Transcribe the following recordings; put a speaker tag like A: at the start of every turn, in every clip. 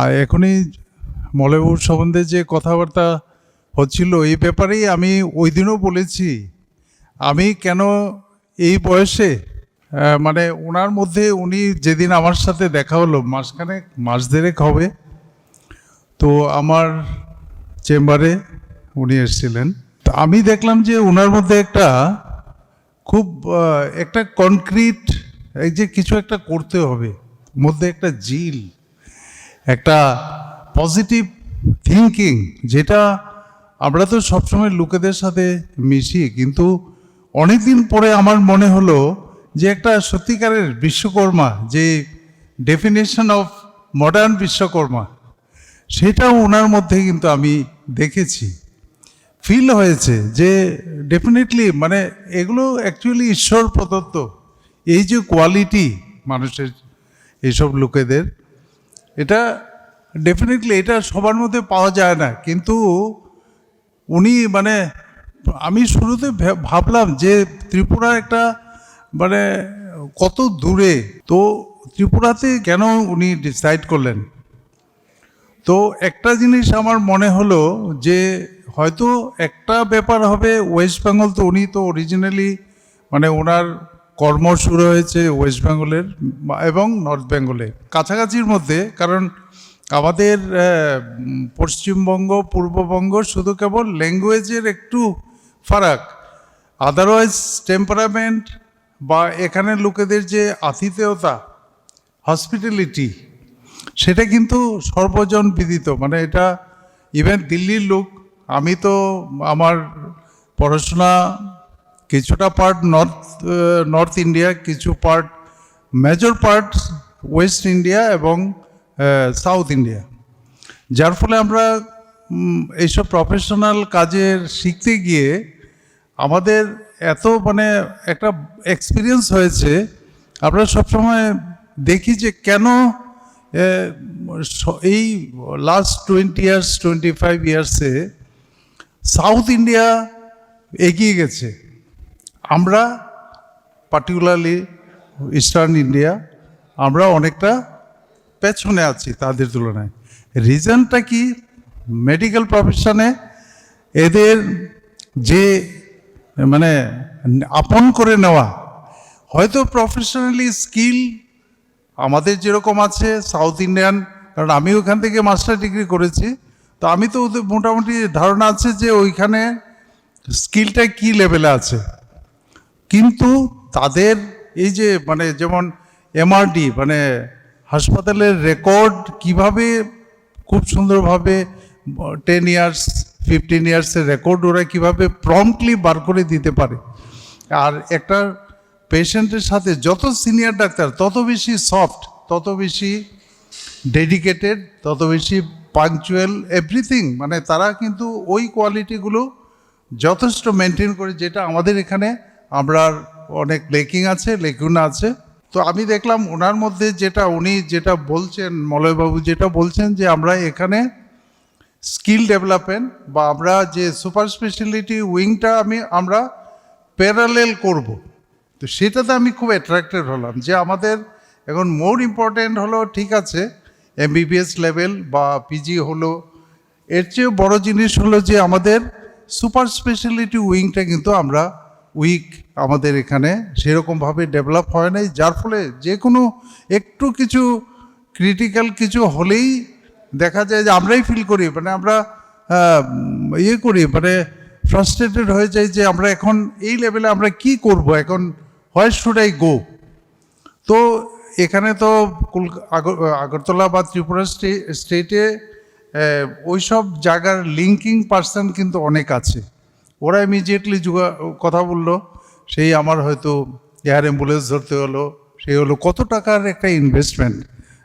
A: আর এখনই মলয়বাবুর সম্বন্ধে যে কথাবার্তা হচ্ছিল, এই ব্যাপারেই আমি ওই দিনও বলেছি। আমি কেন এই বয়সে মানে ওনার মধ্যে উনি যেদিন আমার সাথে দেখা হলো মাসখানেক মাস দেড়েক হবে, তো আমার চেম্বারে উনি এসেছিলেন। তো আমি দেখলাম যে ওনার মধ্যে একটা খুব একটা কনক্রিট, এই যে কিছু একটা করতে হবে, মধ্যে একটা জিল একটা পজিটিভ থিঙ্কিং যেটা আমরা তো সবসময় লোকেদের সাথে মিশি, কিন্তু অনেক দিন পরে আমার মনে হলো যে একটা সত্যিকারের বিশ্বকর্মা, যে ডেফিনেশন অফ মডার্ন বিশ্বকর্মা, সেটাও ওনার মধ্যে কিন্তু আমি দেখেছি। ফিল হয়েছে যে ডেফিনেটলি মানে এগুলো অ্যাকচুয়ালি ঈশ্বর প্রদত্ত। এই যে কোয়ালিটি মানুষের, এইসব লোকেদের, এটা ডেফিনেটলি এটা সবার মধ্যে পাওয়া যায় না। কিন্তু উনি মানে আমি শুরুতে ভাবলাম যে ত্রিপুরা একটা মানে কত দূরে, তো ত্রিপুরাতে কেন উনি ডিসাইড করলেন? তো একটা জিনিস আমার মনে হলো যে হয়তো একটা ব্যাপার হবে ওয়েস্ট বেঙ্গল তো উনি তো অরিজিনালি মানে ওনার কর্ম শুরু হয়েছে ওয়েস্ট বেঙ্গলের এবং নর্থ বেঙ্গলে কাছাকাছির মধ্যে, কারণ আমাদের পশ্চিমবঙ্গ, পূর্ববঙ্গ শুধু কেবল ল্যাঙ্গুয়েজের একটু ফারাক। আদারওয়াইজ টেম্পারামেন্ট বা এখানে লোকেদের যে আতিথেয়তা হসপিটালিটি সেটা কিন্তু সর্বজন বিদিত। মানে এটা ইভেন দিল্লির লোক, আমি তো আমার পড়াশোনা কিছুটা পার্ট নর্থ নর্থ ইন্ডিয়া কিছু part major part west India এবং সাউথ ইন্ডিয়া যার ফলে আমরা এইসব প্রফেশনাল কাজের শিখতে গিয়ে আমাদের এত মানে একটা এক্সপিরিয়েন্স হয়েছে, আমরা সবসময় দেখি যে কেন এই last twenty years twenty five ইয়ার্সে south India এগিয়ে গেছে। আমরা পার্টিকুলারলি ইস্টার্ন ইন্ডিয়া আমরা অনেকটা পেছনে আছি তাদের তুলনায়। রিজনটা কি? মেডিকেল প্রফেশনে এদের যে মানে আপন করে নেওয়া, হয়তো প্রফেশনালি স্কিল আমাদের যেরকম আছে সাউথ ইন্ডিয়ান কারণ আমি ওখান থেকে মাস্টার ডিগ্রি করেছি। তো আমি তো ওদের মোটামুটি ধারণা আছে যে ওইখানে স্কিলটা কি লেভেলে আছে। কিন্তু তাদের এই যে মানে যেমন এমআরডি মানে হাসপাতালের রেকর্ড কীভাবে খুব সুন্দরভাবে টেন ইয়ার্স ফিফটিন ইয়ার্সের রেকর্ড ওরা কীভাবে প্রম্পটলি বার করে দিতে পারে। আর একটা পেশেন্টের সাথে যত সিনিয়র ডাক্তার, তত বেশি সফট তত বেশি ডেডিকেটেড তত বেশি পাঞ্চুয়াল এভরিথিং মানে তারা কিন্তু ওই কোয়ালিটিগুলো যথেষ্ট মেনটেন করে, যেটা আমাদের এখানে, আমরা অনেক লেকিং আছে লেকুনা আছে তো আমি দেখলাম ওনার মধ্যে যেটা উনি যেটা বলছেন, মলয়বাবু যেটা বলছেন যে আমরা এখানে স্কিল ডেভেলপমেন্ট বা আমরা যে সুপার স্পেশালিটি উইংটা আমি, আমরা প্যারালেল করব। তো সেটাতে আমি খুব অ্যাট্রাক্টেড হলাম যে আমাদের এখন মোর ইম্পর্ট্যান্ট হলো, ঠিক আছে এমবিবিএস লেভেল বা পিজি হলো। এর চেয়েও বড় জিনিস হলো যে আমাদের সুপার স্পেশালিটি উইংটা কিন্তু আমরা উইক আমাদের এখানে সেরকমভাবে ডেভেলপ হয় নাই, যার ফলে যে কোনো একটু কিছু ক্রিটিক্যাল কিছু হলেই দেখা যায় যে আমরাই ফিল করি মানে আমরা ইয়ে করি মানে ফ্রাস্ট্রেটেড হয়ে যাই যে আমরা এখন এই লেভেলে আমরা কি করব, এখন হোয়াই শুড আই গো তো এখানে তো আগর- আগরতলা বা ত্রিপুরা স্টে স্টেটে ওই সব জায়গার লিঙ্কিং পার্সন কিন্তু অনেক আছে। ওরা ইমিডিয়েটলি যোগা, কথা বলল, সেই আমার হয়তো এয়ার অ্যাম্বুলেন্স ধরতে হলো সেই হলো কত টাকার একটা ইনভেস্টমেন্ট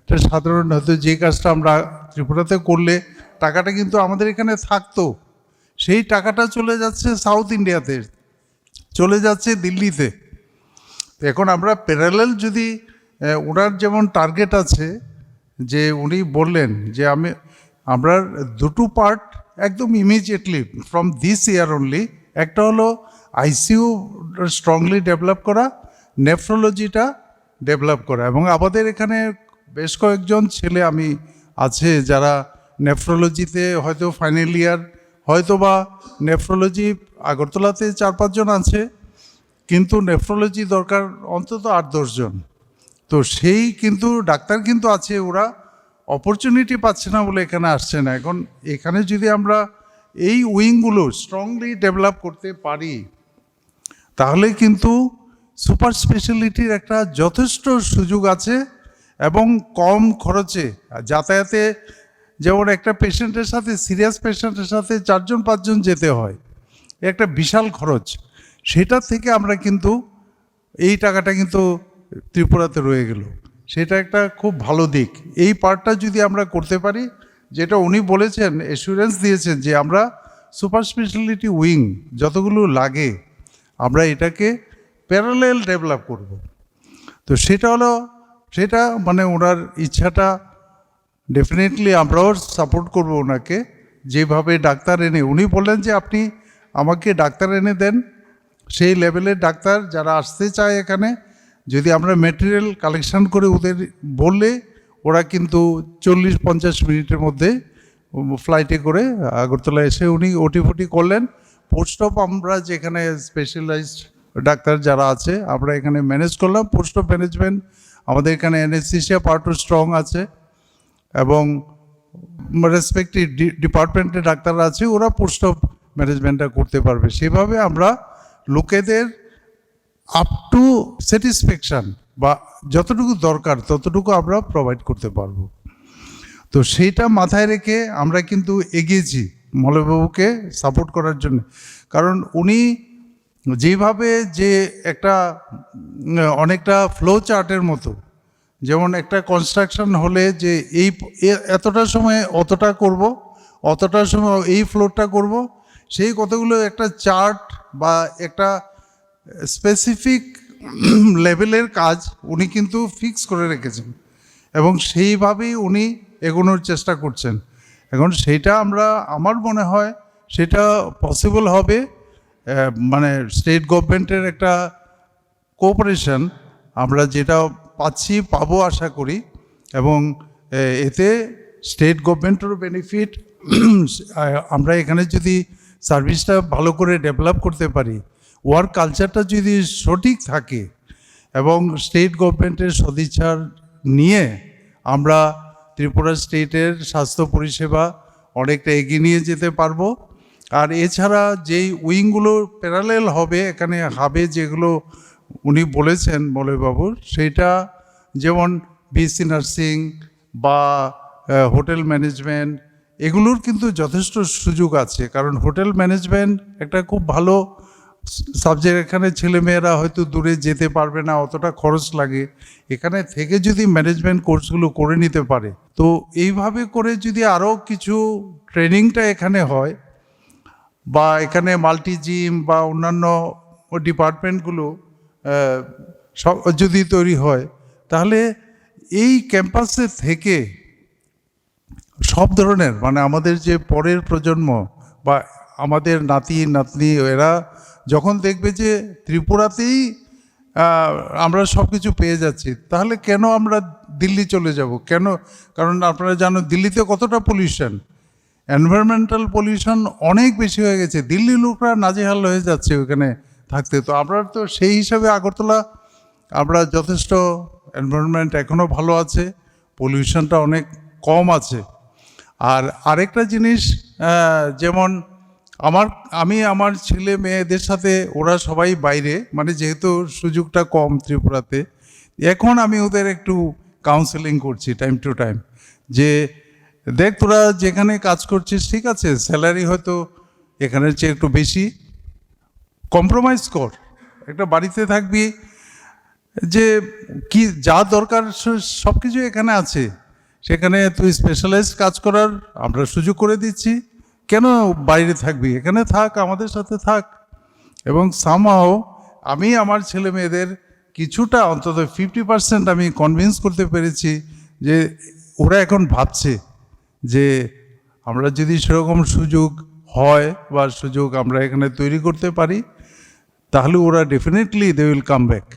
A: এটা সাধারণ হয়তো যে কাজটা আমরা ত্রিপুরাতে করলে, টাকাটা কিন্তু আমাদের এখানে থাকতো। সেই টাকাটা চলে যাচ্ছে সাউথ ইন্ডিয়াতে চলে যাচ্ছে দিল্লিতে। এখন আমরা প্যারালেল যদি ওনার যেমন টার্গেট আছে, যে উনি বললেন যে আমি, আমরা দুটো পার্ট একদম immediately from this year only একটা হলো আইসিইউ স্ট্রংলি ডেভেলপ করা নেফ্রোলজিটা ডেভেলপ করা। এবং আমাদের এখানে বেশ কয়েকজন ছেলে আমি আছে যারা নেফ্রোলজিতে হয়তো ফাইনাল ইয়ার হয়তো বা নেফ্রোলজি আগরতলাতে চার পাঁচজন আছে, কিন্তু নেফ্রোলজি দরকার অন্তত আট দশজন। তো সেই কিন্তু, ডাক্তার কিন্তু আছে ওরা অপরচুনিটি পাচ্ছে না বলে এখানে আসছে না। এখন এখানে যদি আমরা এই উইংগুলো স্ট্রংলি ডেভেলপ করতে পারি, তাহলে কিন্তু সুপার স্পেশালিটির একটা যথেষ্ট সুযোগ আছে এবং কম খরচে যাতায়াতে যেমন একটা পেশেন্টের সাথে সিরিয়াস পেশেন্টের সাথে চারজন, পাঁচজন যেতে হয় একটা বিশাল খরচ। সেটা থেকে আমরা কিন্তু এই টাকাটা কিন্তু ত্রিপুরাতে রয়ে গেল। সেটা একটা খুব ভালো দিক। এই পার্টটা যদি আমরা করতে পারি, যেটা উনি বলেছেন এসুরেন্স দিয়েছেন যে আমরা সুপার স্পেশালিটি উইং যতগুলো লাগে, আমরা এটাকে প্যারালেল ডেভেলপ করব। তো সেটা হলো, সেটা মানে ওনার ইচ্ছাটা ডেফিনেটলি আমরাও সাপোর্ট করব ওনাকে। যেভাবে ডাক্তার এনে, উনি বললেন যে আপনি আমাকে ডাক্তার এনে দেন, সেই লেভেলের ডাক্তার যারা আসতে চায় এখানে যদি আমরা মেটেরিয়াল কালেকশন করে ওদের বললে, ওরা কিন্তু চল্লিশ পঞ্চাশ মিনিটের মধ্যে ফ্লাইটে করে আগরতলা এসে উনি ওটি ফুটি করলেন। পোস্ট অফ আমরা যেখানে স্পেশালাইজড ডাক্তার যারা আছে, আমরা এখানে ম্যানেজ করলাম। পোস্ট অফ ম্যানেজমেন্ট আমাদের এখানে এনেসিসিয়া পার্টও স্ট্রং আছে এবং রেসপেক্টিভ ডিপার্টমেন্টের ডাক্তাররা আছে, ওরা পোস্ট অফ ম্যানেজমেন্টটা করতে পারবে। সেভাবে আমরা লোকেদের আপ টু স্যাটিসফ্যাকশান বা যতটুকু দরকার, ততটুকু আমরা প্রোভাইড করতে পারব। তো সেইটা মাথায় রেখে আমরা কিন্তু এগিয়েছি মলয়বাবুকে সাপোর্ট করার জন্য। কারণ উনি যেভাবে যে একটা, অনেকটা ফ্লো চার্টের মতো, যেমন একটা কনস্ট্রাকশন হলে যে এই এতটা সময় অতটা করব অতটার সময় এই ফ্লোরটা করব, সেই কতগুলো একটা চার্ট বা একটা স্পেসিফিক লেভেলের কাজ উনি কিন্তু ফিক্স করে রেখেছেন এবং সেইভাবেই উনি এগোনোর চেষ্টা করছেন। এখন সেটা আমরা, আমার মনে হয় সেটা পসিবল হবে মানে স্টেট গভর্নমেন্টের একটা কোঅপারেশন আমরা যেটা পাচ্ছি, পাবো আশা করি এবং এতে স্টেট গভর্নমেন্টেরও বেনিফিট আমরা এখানে যদি সার্ভিসটা ভালো করে ডেভেলপ করতে পারি ওয়ার্ক কালচারটা যদি সঠিক থাকে এবং স্টেট গভর্নমেন্টের সদিচ্ছার নিয়ে আমরা ত্রিপুরা স্টেটের স্বাস্থ্য পরিষেবা অনেকটা এগিয়ে নিয়ে যেতে পারব। আর এছাড়া যেই উইংগুলো প্যারালেল হবে, এখানে হাবে যেগুলো উনি বলেছেন মলয়বাবু সেটা যেমন বিএসসি নার্সিং বা হোটেল ম্যানেজমেন্ট, এগুলোর কিন্তু যথেষ্ট সুযোগ আছে। কারণ হোটেল ম্যানেজমেন্ট একটা খুব ভালো সাবজেক্ট এখানে ছেলেমেয়েরা হয়তো দূরে যেতে পারবে না, অতটা খরচ লাগে। এখানে থেকে যদি ম্যানেজমেন্ট কোর্সগুলো করে নিতে পারে। তো এইভাবে করে যদি আরও কিছু ট্রেনিংটা এখানে হয়, বা এখানে মাল্টি জিম বা অন্যান্য ডিপার্টমেন্টগুলো সব যদি তৈরি হয়, তাহলে এই ক্যাম্পাসে থেকে সব ধরনের মানে আমাদের যে পরের প্রজন্ম বা আমাদের নাতি, নাতনি, এরা যখন দেখবে যে ত্রিপুরাতেই আমরা সব কিছু পেয়ে যাচ্ছি, তাহলে কেন আমরা দিল্লি চলে যাব? কেন? কারণ আপনারা জানো, দিল্লিতে কতটা পলিউশন এনভায়রনমেন্টাল পলিউশন অনেক বেশি হয়ে গেছে। দিল্লি লোকরা নাজেহাল হয়ে যাচ্ছে ওখানে থাকতে। তো আমরা তো সেই হিসাবে আগরতলা, আমরা যথেষ্ট এনভায়রনমেন্ট এখনও ভালো আছে পলিউশনটা অনেক কম আছে। আর আরেকটা জিনিস যেমন আমার, আমি আমার ছেলে মেয়েদের সাথে, ওরা সবাই বাইরে মানে যেহেতু সুযোগটা কম ত্রিপুরাতে, এখন আমি ওদের একটু কাউন্সেলিং করছি টাইম টু টাইম যে দেখ তোরা যেখানে কাজ করছিস, ঠিক আছে স্যালারি হয়তো এখানের চেয়ে একটু বেশি কম্প্রোমাইজ কর, একটা বাড়িতে থাকবি, যে কি, যা দরকার সব কিছু এখানে আছে, সেখানে তুই স্পেশালাইজ কাজ করার আমরা সুযোগ করে দিচ্ছি কেন বাইরে থাকবি? এখানে থাক, আমাদের সাথে থাক। এবং সামাও আমি আমার ছেলে মেয়েদের কিছুটা অন্তত ফিফটি পার্সেন্ট আমি কনভিন্স করতে পেরেছি যে ওরা এখন ভাবছে যে আমরা যদি সেরকম সুযোগ হয় বা সুযোগ আমরা এখানে তৈরি করতে পারি, তাহলে ওরা definitely they will come back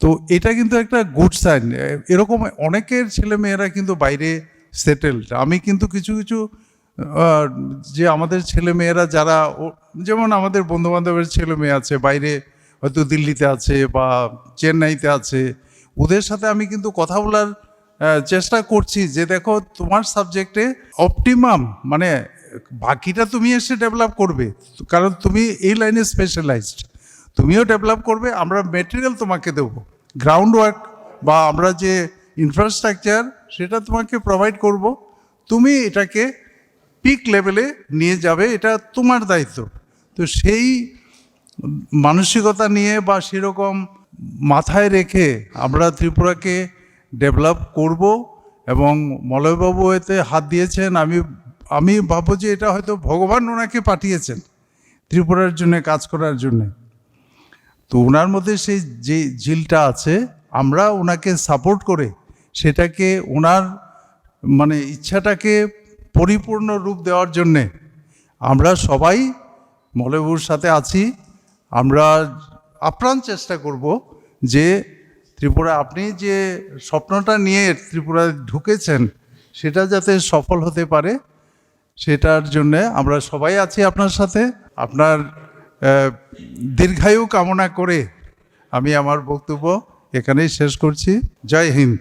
A: তো এটা কিন্তু একটা গুড সাইন এরকম অনেকের ছেলে মেয়েরা কিন্তু বাইরে সেটেলড আমি কিন্তু কিছু কিছু যে আমাদের ছেলে মেয়েরা যারা যেমন আমাদের বন্ধু বান্ধবের ছেলে মেয়ে আছে, বাইরে হয়তো দিল্লিতে আছে বা চেন্নাইতে আছে, ওদের সাথে আমি কিন্তু কথা বলার চেষ্টা করছি যে দেখো তোমার সাবজেক্টে অপটিমাম মানে বাকিটা তুমি এসে ডেভেলপ করবে। কারণ তুমি এই লাইনে স্পেশালাইজড তুমিও ডেভেলপ করবে, আমরা মেটেরিয়াল তোমাকে দেবো। গ্রাউন্ড ওয়ার্ক বা আমরা যে ইনফ্রাস্ট্রাকচার সেটা তোমাকে প্রোভাইড করব। তুমি এটাকে পিক লেভেলে নিয়ে যাবে, এটা তোমার দায়িত্ব। তো সেই মানসিকতা নিয়ে বা সেরকম মাথায় রেখে আমরা ত্রিপুরাকে ডেভেলপ করব এবং মলয়বাবু এতে হাত দিয়েছেন, আমি আমি ভাববো যে এটা হয়তো ভগবান ওনাকে পাঠিয়েছেন ত্রিপুরার জন্য, কাজ করার জন্যে। তো ওনার মধ্যে সেই যে ঝিলটা আছে, আমরা ওনাকে সাপোর্ট করে সেটাকে, ওনার মানে ইচ্ছাটাকে পরিপূর্ণ রূপ দেওয়ার জন্যে আমরা সবাই মলয়বুর সাথে আছি। আমরা আপ্রাণ চেষ্টা করব যে ত্রিপুরা, আপনি যে স্বপ্নটা নিয়ে ত্রিপুরায় ঢুকেছেন, সেটা যাতে সফল হতে পারে, সেটার জন্যে আমরা সবাই আছি আপনার সাথে। আপনার দীর্ঘায়ু কামনা করে আমি আমার বক্তব্য এখানেই শেষ করছি। জয় হিন্দ।